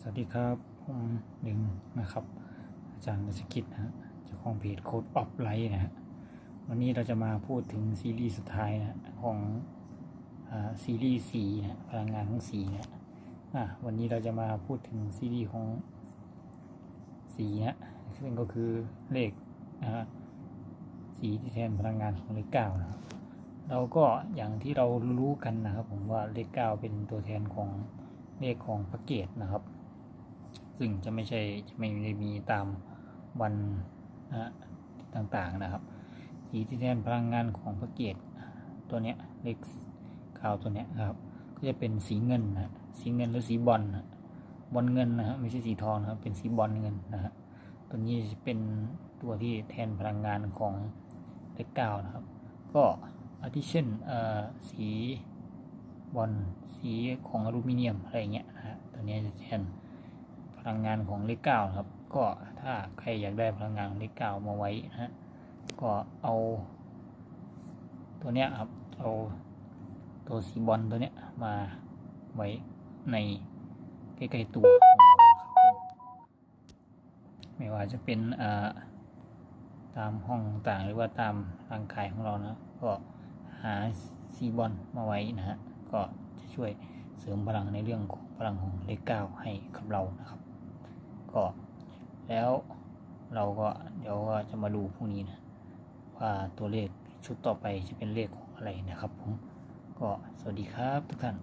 สวัสดีครับผมหนึ่งนะครับ อาจารย์รัชกิจนะฮะเจ้าของเพจโค้ดออฟไลท์นะฮะวันนี้เราจะมาพูดถึงซีรีส์สุดท้ายนะของอซีรีส์สีนะพลังงานของสีนะอะวันนี้เราจะมาพูดถึงซีรีส์ของสีนะซึ่งก็คือเลขนะฮะสีที่แทนพลังงานของเลขเก้านะครับเราก็อย่างที่เรารู้กันนะครับผมว่าเลขเก้าเป็นตัวแทนของ เลขของพระเกตนะครับ ซึ่งจะไม่ใช่จะไม่ได้มีตามวันนะฮะต่างๆนะครับสีที่แทนพลังงานของพระเกตตัวเนี้ยเลขเก้าตัวเนี้ยครับ ก็จะเป็นสีเงินนะสีเงินหรือสีบอลนะบอลเงินนะฮะไม่ใช่สีทองนะครับเป็นสีบอลเงินนะฮะตัวนี้จะเป็นตัวที่แทนพลังงานของเลขเก้านะครับ ก็อาทิเช่นเอ่อสี บอลสีของอลูมิเนียมอะไรเงี้ยนะฮะตัวนี้จะแทนพลังงานของเลขเก้าครับ ก็ถ้าใครอยากได้พลังงานของเลขเก้ามาไว้นะฮะก็เอา ตัวเนี้ยครับเอาตัวสีบอลตัวเนี้ยมาไว้ในใกล้ๆตัวนะครับไม่ว่าจะเป็นอ่าตามห้องต่างหรือว่าตามร่างกายของเรานะก็หาซีบอลมาไว้นะฮะ ก็จะช่วยเสริมพลังในเรื่องของพลังของเลขเก้าให้กับเรานะครับ ก็แล้วเราก็เดี๋ยวก็จะมาดูพรุ่งนี้นะว่าตัวเลขชุดต่อไปจะเป็นเลขของอะไรนะครับผมก็สวัสดีครับทุกท่าน